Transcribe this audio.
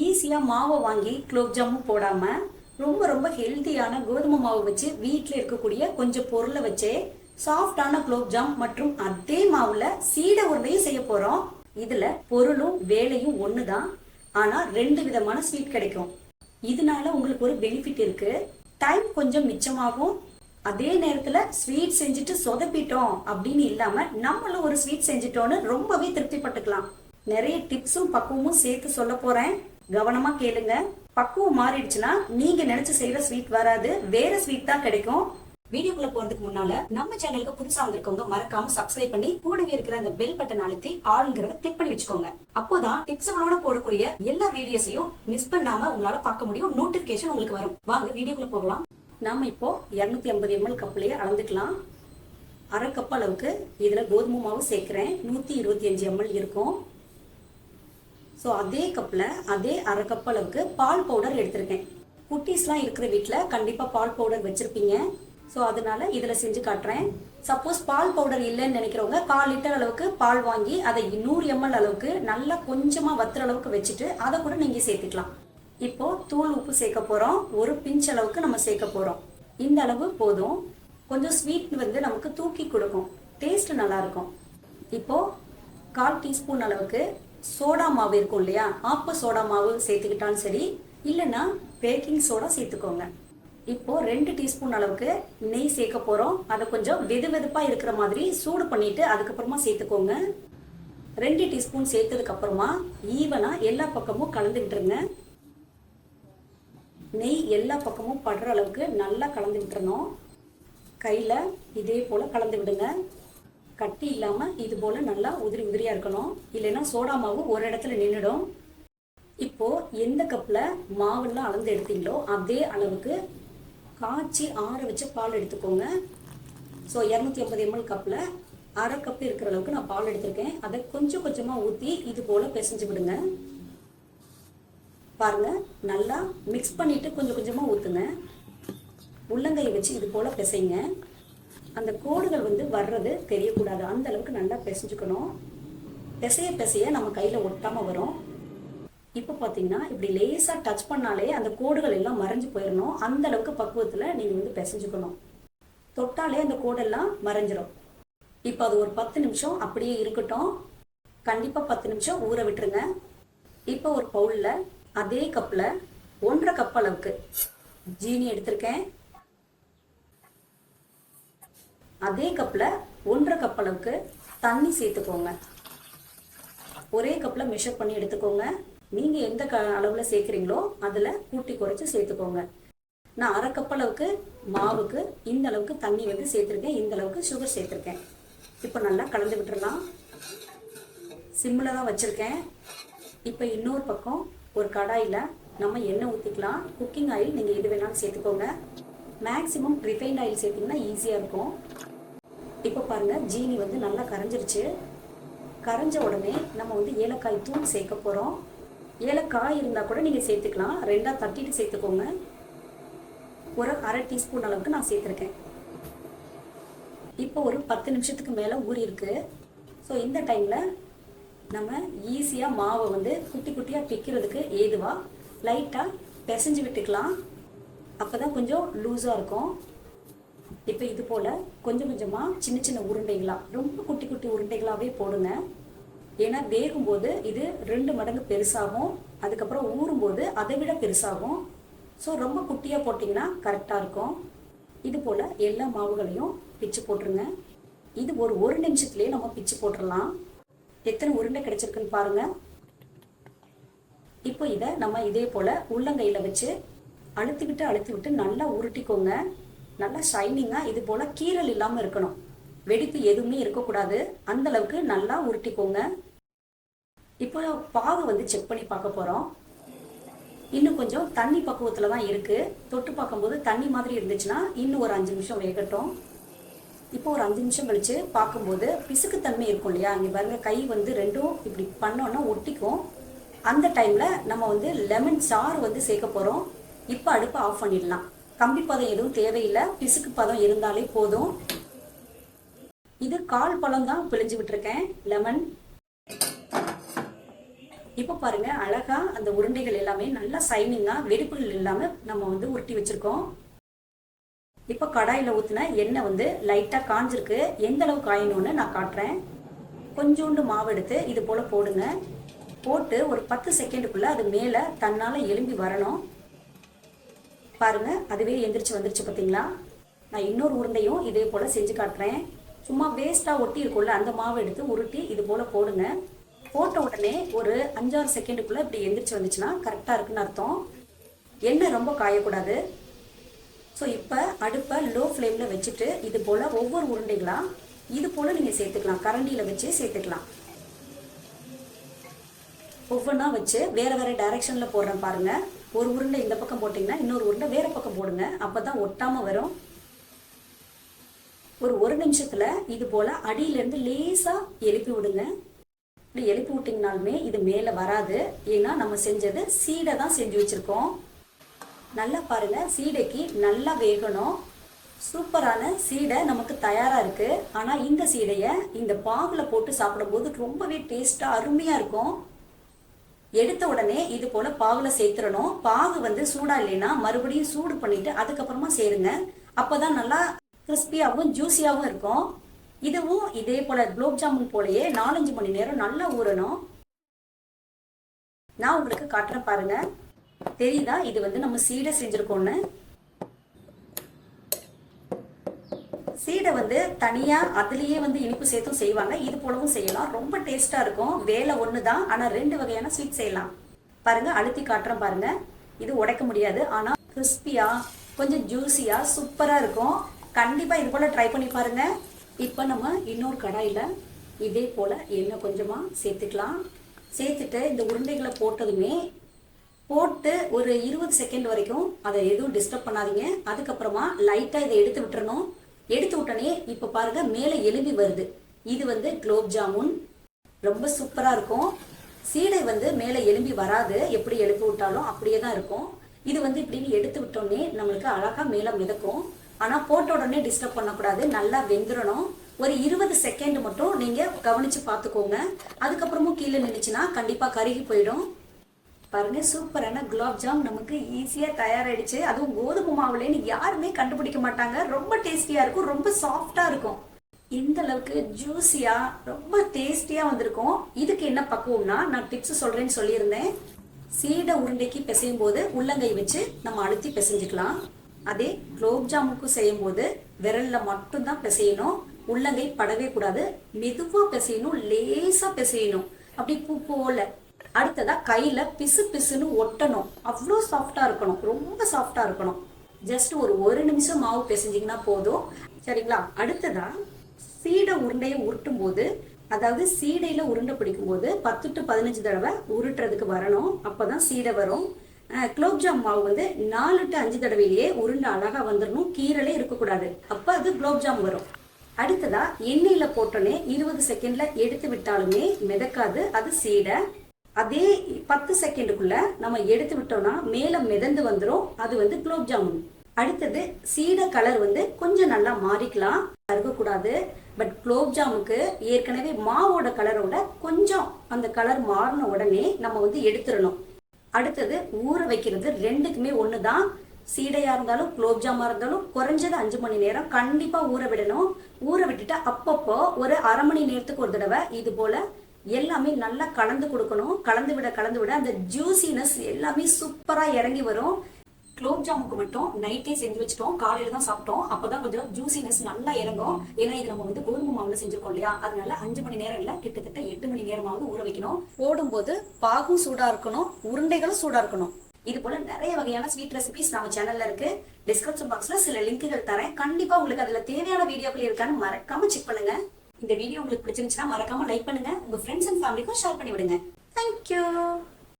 ஈஸியாக மாவை வாங்கி குலோப் ஜாமும் போடாமல் ரொம்ப ரொம்ப ஹெல்த்தியான கோதுமை மாவு வச்சு வீட்டில் இருக்கக்கூடிய கொஞ்சம் பொருளை வச்சே சாஃப்டான குலோப் ஜாம் மற்றும் அதே மாவுல சீட உருண்டையும் செய்ய போறோம். இதுல பொருளும் வேலையும் ஒன்று தான் ஆனால் ரெண்டு விதமான ஸ்வீட் கிடைக்கும். இதனால உங்களுக்கு ஒரு பெனிஃபிட் இருக்கு. டைம் கொஞ்சம் மிச்சமாகும். அதே நேரத்துல ஸ்வீட் செஞ்சுட்டு சொதப்பிட்டோம் அப்படின்னு இல்லாம நம்மளும் ஒரு ஸ்வீட் செஞ்சுட்டோம்னு ரொம்பவே திருப்திப்பட்டுக்கலாம். நிறைய டிப்ஸும் பக்குவமும் சேர்த்து சொல்ல போறேன். கவனமா கேளுங்க. பக்குவம் மாறிடுச்சுன்னா நீங்க நினைச்சு செய்யற ஸ்வீட் வராது. வேற ஸ்வீட் தான் கிடைக்கும். வீடியோக்குள்ள போறதுக்கு முன்னால நம்ம சேனலுக்கு புதுசா வந்திருக்கவங்க மறக்காம சப்ஸ்கிரைப் பண்ணி கூடவே இருக்கிற அந்த பெல் பட்டன் அழுத்தி ஆளுங்கிறத கிளிக் பண்ணி வச்சுக்கோங்க. அப்போதான் டிப்ஸுகளோட போடக்கூடிய எல்லா வீடியோஸையும் மிஸ் பண்ணாம உங்களால பார்க்க முடியும். நோட்டிபிகேஷன் உங்களுக்கு வரும். வாங்க வீடியோக்குள்ள போகலாம். நாம இப்போ 250 ஐம்பது எம்எல் கப்லயே அளந்துக்கலாம். அரை கப் அளவுக்கு இதுல கோதுமை மாவு சேர்க்கிறேன். நூத்தி இருபத்தி அஞ்சு எம்எல் இருக்கும். ஸோ அதே கப்பில் அதே அரை கப் அளவுக்கு பால் பவுடர் எடுத்திருக்கேன். குட்டீஸ்லாம் இருக்கிற வீட்டில் கண்டிப்பாக பால் பவுடர் வச்சுருப்பீங்க. ஸோ அதனால இதில் செஞ்சு காட்டுறேன். சப்போஸ் பால் பவுடர் இல்லைன்னு நினைக்கிறவங்க கால் லிட்டர் அளவுக்கு பால் வாங்கி அதை நூறு எம்எல் அளவுக்கு நல்லா கொஞ்சமாக வத்துற அளவுக்கு வச்சுட்டு அதை கூட நீங்கள் சேர்த்துக்கலாம். இப்போ தூள் உப்பு சேர்க்க போகிறோம் ஒரு பிஞ்ச் அளவுக்கு நம்ம சேர்க்க போகிறோம் இந்த அளவு போதும். கொஞ்சம் ஸ்வீட் வந்து நமக்கு தூக்கி கொடுக்கும். டேஸ்ட் நல்லா இருக்கும். இப்போ கால் டீஸ்பூன் அளவுக்கு சோடா மாவு இருக்கும் இல்லையா? ஆப்ப சோடா மாவு சேர்த்துக்கிட்டாலும் சரி இல்லைன்னா பேக்கிங் சோடா சேர்த்துக்கோங்க. இப்போ ரெண்டு டீஸ்பூன் அளவுக்கு நெய் சேர்க்க போறோம். அதை கொஞ்சம் வெது வெதுப்பா இருக்கிற மாதிரி சூடு பண்ணிட்டு அதுக்கப்புறமா சேர்த்துக்கோங்க. ரெண்டு டீஸ்பூன் சேர்த்ததுக்கு அப்புறமா ஈவனா எல்லா பக்கமும் கலந்து விட்டுருங்க நெய் எல்லா பக்கமும் படுற அளவுக்கு நல்லா கலந்து விட்டுறணும் கையில் இதே போல் கலந்து விடுங்க. கட்டி இல்லாமல் இது போல் நல்லா உதிரி உதிரியாக இருக்கணும். இல்லைன்னா சோடா மாவு ஒரு இடத்துல நின்றுடும் இப்போது எந்த கப்பில் மாவெல்லாம் அளந்து எடுத்தீங்களோ அதே அளவுக்கு காய்ச்சி ஆற வச்ச பால் எடுத்துக்கோங்க. ஸோ இரநூத்தி ஐம்பது எம்எல் கப்பில் அரை கப் இருக்கிற அளவுக்கு நான் பால் எடுத்திருக்கேன். அதை கொஞ்சம் கொஞ்சமாக ஊற்றி இது போல் பிசைஞ்சு விடுங்க. பாருங்க நல்லா மிக்ஸ் பண்ணிவிட்டு கொஞ்சம் கொஞ்சமாக ஊற்றுங்க உள்ளங்கையை வச்சு இது போல் பிசைங்க. அந்த கோடுகள் வந்து வர்றது தெரியக்கூடாது. அந்த அளவுக்கு நல்லா பிசைஞ்சுக்கணும். பிசைய பிசைய நம்ம கையில் ஒட்டாமல் வரும். இப்போ பார்த்தீங்கன்னா இப்படி லேசாக டச் பண்ணாலே அந்த கோடுகள் எல்லாம் மறைஞ்சு போயிடணும் அந்த அளவுக்கு பக்குவத்தில் நீங்கள் வந்து பிசைஞ்சுக்கணும். தொட்டாலே அந்த கோடெல்லாம் மறைஞ்சிரும். இப்போ அது ஒரு பத்து நிமிஷம் அப்படியே இருக்கட்டும். கண்டிப்பாக பத்து நிமிஷம் ஊற விட்டுருங்க. இப்போ ஒரு பவுலில் அதே கப்பில் ஒன்றரை கப் அளவுக்கு ஜீனி எடுத்திருக்கேன். அதே கப்பில் ஒன்றரை கப் அளவுக்கு தண்ணி சேர்த்துக்கோங்க. ஒரே கப்பில் மெஷர் பண்ணி எடுத்துக்கோங்க. நீங்கள் எந்த க அளவில் சேர்க்குறீங்களோ அதில் கூட்டி குறைச்சி சேர்த்துக்கோங்க. நான் அரை கப் அளவுக்கு மாவுக்கு இந்த அளவுக்கு தண்ணி வந்து சேர்த்துருக்கேன். இந்த அளவுக்கு சுகர் சேர்த்துருக்கேன். இப்போ நல்லா கலந்து விட்டுடலாம் சிம்மில் தான் வச்சுருக்கேன். இப்போ இன்னொரு பக்கம் ஒரு கடாயில் நம்ம எண்ணெய் ஊற்றிக்கலாம் குக்கிங் ஆயில் நீங்கள் எது வேணாலும் சேர்த்துக்கோங்க. மேக்ஸிமம் ரிஃபைண்ட் ஆயில் சேர்த்திங்கன்னா ஈஸியாக இருக்கும். இப்போ பாருங்கள் ஜீனி வந்து நல்லா கரைஞ்சிருச்சு. கரைஞ்ச உடனே நம்ம வந்து ஏலக்காய் தூள் சேர்க்க போகிறோம் ஏலக்காய் இருந்தால் கூட நீங்கள் சேர்த்துக்கலாம். ரெண்டாக தட்டிட்டு சேர்த்துக்கோங்க. ஒரு அரை டீஸ்பூன் அளவுக்கு நான் சேர்த்துருக்கேன். இப்போ ஒரு பத்து நிமிஷத்துக்கு மேலே ஊறி இருக்குது ஸோ இந்த டைமில் நம்ம ஈஸியாக மாவை வந்து குட்டி குட்டியாக பிக்கிறதுக்கு ஏதுவாக லைட்டாக பிசைஞ்சு விட்டுக்கலாம். அப்போ தான் கொஞ்சம் லூஸாக இருக்கும். இப்போ இது போல் கொஞ்சம் கொஞ்சமாக சின்ன சின்ன உருண்டைகளாக ரொம்ப குட்டி குட்டி உருண்டைகளாகவே போடுங்க. ஏன்னா வேகும்போது இது ரெண்டு மடங்கு பெருசாகும் அதுக்கப்புறம் ஊறும்போது அதை விட பெருசாகும். ஸோ ரொம்ப குட்டியாக போட்டிங்கன்னா கரெக்டாக இருக்கும். இது போல் எல்லா மாவுகளையும் பிச்சு போட்டுருங்க. இது ஒரு ஒரு நிமிஷத்துலேயே நம்ம பிச்சு போட்டுடலாம் எத்தனை உருண்டை கிடைச்சிருக்குன்னு பாருங்க. இப்போ இதை நம்ம இதே போல் உள்ளங்கையில் வச்சு அழுத்தி விட்டு அழுத்தி விட்டு நல்லா உருட்டிக்கோங்க. நல்லா ஷைனிங்காக இது போல் கீரல் இல்லாமல் இருக்கணும். வெடிப்பு எதுவுமே இருக்கக்கூடாது. அந்த அளவுக்கு நல்லா உருட்டிக்கோங்க. இப்போ பாகு வந்து செக் பண்ணி பார்க்க போகிறோம் இன்னும் கொஞ்சம் தண்ணி பக்குவத்தில் தான் இருக்குது தொட்டு பார்க்கும்போது தண்ணி மாதிரி இருந்துச்சுன்னா இன்னும் ஒரு அஞ்சு நிமிஷம் வேகட்டும். இப்போ ஒரு அஞ்சு நிமிஷம் கழிச்சு பார்க்கும்போது பிசுக்குத்தன்மை இருக்கும் இல்லையா? இங்கே பாருங்க கை வந்து ரெண்டும் இப்படி பண்ணோன்னா ஒட்டிக்கும். அந்த டைமில் நம்ம வந்து லெமன் சாறு வந்து சேர்க்க போகிறோம் இப்போ அடுப்பை ஆஃப் பண்ணிடலாம். கம்பி பதம் எதுவும் தேவையில்லை. பிசுக்கு பதம் இருந்தாலே போதும். இது கால் பழம் தான் பிழிஞ்சு விட்டுருக்கேன். லெமன் இப்போ பாருங்க அழகா அந்த உருண்டைகள் எல்லாமே நல்லா சைனிங்கா வெடிப்புகள் இல்லாம நம்ம வந்து உருட்டி வச்சிருக்கோம். இப்போ கடாயில் ஊற்றின எண்ணெய் வந்து லைட்டாக காஞ்சிருக்கு. எந்த அளவு காயணும்னு நான் காட்டுறேன். கொஞ்சோண்டு மாவு எடுத்து இது போல் போடுங்க. போட்டு ஒரு பத்து செகண்டுக்குள்ளே அது மேலே தன்னால் எலும்பி வரணும். பாருங்க. அதுவே எந்திரிச்சு வந்துருச்சு பார்த்தீங்களா நான் இன்னொரு உருண்டையும் இதே போல் செஞ்சு காட்டுறேன். சும்மா வேஸ்ட்டாக ஒட்டி இருக்கும்ல அந்த மாவை எடுத்து உருட்டி இது போல் போடுங்க. போட்ட உடனே ஒரு அஞ்சாறு செகண்டுக்குள்ளே இப்படி எந்திரிச்சு வந்துச்சுன்னா கரெக்டாக இருக்குன்னு அர்த்தம். எண்ணெய் ரொம்ப காயக்கூடாது. ஸோ இப்போ அடுப்பை லோ ஃப்ளேமில் வச்சுட்டு இது போல் ஒவ்வொரு உருண்டைகளாக இது போல் நீங்கள் சேர்த்துக்கலாம். கரண்டியில் வச்சு சேர்த்துக்கலாம். ஒவ்வொன்றா வச்சு வேறு வேறு டைரெக்ஷனில் போடுறேன் பாருங்கள் ஒரு உருண்டை இந்த பக்கம் போட்டிங்கன்னா இன்னொரு உருண்டை வேறு பக்கம் போடுங்க. அப்போ தான் ஒட்டாமல் வரும். ஒரு ஒரு நிமிஷத்தில் இது போல் அடியிலேருந்து லேசாக எழுப்பி விடுங்க. இப்படி எழுப்பி விட்டிங்கனாலுமே இது மேலே வராது. ஏன்னா நம்ம செஞ்சது சீடை தான் செஞ்சு வச்சுருக்கோம். நல்லா பாருங்கள் சீடைக்கு நல்லா வேகணும். சூப்பரான சீடை நமக்கு தயாராக இருக்குது ஆனால் இந்த சீடையை இந்த பாகில் போட்டு சாப்பிடும்போது ரொம்பவே டேஸ்ட்டாக அருமையாக இருக்கும். எடுத்த உடனே இது போல பாகுல சேர்த்துடணும். பாகு வந்து சூடா இல்லைன்னா மறுபடியும் சூடு பண்ணிட்டு அதுக்கப்புறமா சேருங்க. அப்பதான் நல்லா கிறிஸ்பியாகவும் ஜூஸியாகவும் இருக்கும். இதுவும் இதே போல குலோப் ஜாமுன் போலயே நாலஞ்சு மணி நேரம் நல்லா ஊறணும். நான் உங்களுக்கு காட்டுறேன் பாருங்க. தெரியுதா? இது வந்து நம்ம சீடை செஞ்சுருக்கோன்னு சீடை வந்து தனியா அதுலயே வந்து இனிப்பு சேர்த்தும் செய்வாங்க. இது போலவும் செய்யலாம். ரொம்ப டேஸ்டா இருக்கும். வேலை ஒன்று தான் ஆனா ரெண்டு வகையான ஸ்வீட் செய்யலாம். பாருங்க அழுத்தி காட்டுறோம் பாருங்க. இது உடைக்க முடியாது. ஆனா கிறிஸ்பியா கொஞ்சம் ஜூஸியா சூப்பரா இருக்கும். கண்டிப்பா இது போல ட்ரை பண்ணி பாருங்க. இப்போ நம்ம இன்னொரு கடாயில இதே போல எண்ணெய் கொஞ்சமா சேர்த்துக்கலாம். சேர்த்துட்டு இந்த உருண்டைகளை போட்டதுமே போட்டு ஒரு இருபது செகண்ட் வரைக்கும் அதை எதுவும் டிஸ்டர்ப் பண்ணாதீங்க. அதுக்கப்புறமா லைட்டாக இதை எடுத்து விட்டுறணும். எடுத்து உடனே இப்போ பாருங்க மேலே எலும்பி வருது. இது வந்து குலோப் ஜாமுன். ரொம்ப சூப்பராக இருக்கும். சீடை வந்து மேலே எலும்பி வராது. எப்படி எழுப்பி விட்டாலும் அப்படியே தான் இருக்கும். இது வந்து இப்படின்னு எடுத்து விட்டோன்னே நம்மளுக்கு அழகாக மேலே மிதக்கும். ஆனால் போட்ட உடனே டிஸ்டர்ப் பண்ணக்கூடாது. நல்லா வெந்துடணும் ஒரு இருபது செகண்ட் மட்டும் நீங்கள் கவனித்து பார்த்துக்கோங்க. அதுக்கப்புறமும் கீழே நின்றுச்சுன்னா கண்டிப்பாக கருகி போயிடும். பாருங்க சூப்பரான குலாப் ஜாம் நமக்கு ஈஸியாக தயாராயிடுச்சு. அதுவும் கோதுமை மாவுலேன்னு யாருமே கண்டுபிடிக்க மாட்டாங்க. ரொம்ப டேஸ்டியா இருக்கும் ரொம்ப சாஃப்டா இருக்கும். இந்த அளவுக்கு ஜூஸியா ரொம்ப டேஸ்டியா வந்திருக்கும். இதுக்கு என்ன பக்குவம்னா நான் டிப்ஸ் சொல்றேன்னு சொல்லியிருந்தேன். சீடை உருண்டைக்கு பிசையும் போது உள்ளங்கை வச்சு நம்ம அழுத்தி பிசைஞ்சுக்கலாம். அதே குலோப் ஜாமுக்கும் செய்யும் போது விரல்ல மட்டும்தான் பிசையணும். உள்ளங்கை படவே கூடாது. மெதுவா பிசையணும் லேசா பிசையணும். அப்படி பூ போல. அடுத்ததா கையில பிசு பிசுன்னு ஒட்டணும். அவ்வளோ சாஃப்டா இருக்கணும். ரொம்ப சாஃப்டா இருக்கணும். ஜஸ்ட் ஒரு ஒரு நிமிஷம் மாவு பிசைஞ்சிங்கன்னா போதும். சரிங்களா? அடுத்ததா சீடை உருண்டையை உருட்டும் போது அதாவது சீடையில உருண்டை பிடிக்கும் போது பத்து டு பதினஞ்சு தடவை உருட்டுறதுக்கு வரணும். அப்பதான் சீடை வரும். குலோப்ஜாம் மாவு வந்து நாலு டு அஞ்சு தடவையிலேயே உருண்டை அழகா வந்துடணும் கீரலே இருக்கக்கூடாது. அப்ப அது குலோப்ஜாம் வரும். அடுத்ததா எண்ணெயில போட்டோன்னே இருபது செகண்ட்ல எடுத்து விட்டாலுமே மிதக்காது. அது சீடை. அதே பத்து செகண்டுக்குள்ள நம்ம எடுத்து விட்டோம்னா மேல மிதந்து வந்துடும் அது வந்து குலோப் ஜாமுன். அடுத்தது சீடை கலர் வந்து கொஞ்சம் நல்லா மாறிக்கலாம். கருகக்கூடாது பட் குலோப் ஜாமுக்கு ஏற்கனவே மாவோட கலரோட கொஞ்சம் அந்த கலர் மாறின உடனே நம்ம வந்து எடுத்துடணும். அடுத்தது ஊற வைக்கிறது ரெண்டுக்குமே ஒன்று தான் சீடையாக இருந்தாலும் குலோப்ஜாமா இருந்தாலும் குறைஞ்சது அஞ்சு மணி நேரம் கண்டிப்பாக ஊற விடணும். ஊற விட்டுட்டு அப்பப்போ ஒரு அரை மணி நேரத்துக்கு ஒரு தடவை இது போல எல்லாமே நல்லா கலந்து கொடுக்கணும். கலந்து விட கலந்து விட அந்த ஜூசினஸ் எல்லாமே சூப்பராக இறங்கி வரும். குலோப் ஜாமுக்கு மட்டும் நைட்டே செஞ்சு வச்சுட்டோம். காலையில தான் சாப்பிட்டோம். அப்போதான் கொஞ்சம் ஜூசினஸ் நல்லா இறங்கும். ஏன்னா இது நம்ம வந்து கோதுமை மாவுல செஞ்சிருக்கோம் இல்லையா? அதனால அஞ்சு மணி நேரம் இல்லை கிட்டத்தட்ட எட்டு மணி நேரமாவது ஊற வைக்கணும். போடும்போது பாகும் சூடா இருக்கணும். உருண்டைகளும் சூடா இருக்கணும். இது போல நிறைய வகையான ஸ்வீட் ரெசிபிஸ் நம்ம சேனல்ல இருக்கு. டிஸ்கிரிப்ஷன் பாக்ஸ்ல சில லிங்க்குகள் தரேன். கண்டிப்பா உங்களுக்கு அதுல தேவையான வீடியோக்கள் இருக்கான்னு மறக்காம செக் பண்ணுங்க. இந்த வீடியோ உங்களுக்கு பிடிச்சிருந்துச்சுன்னா மறக்காம லைக் பண்ணுங்க. உங்க ஃப்ரெண்ட்ஸ் அண்ட் ஃபேமிலிக்கும் ஷேர் பண்ணி விடுங்க தேங்க்யூ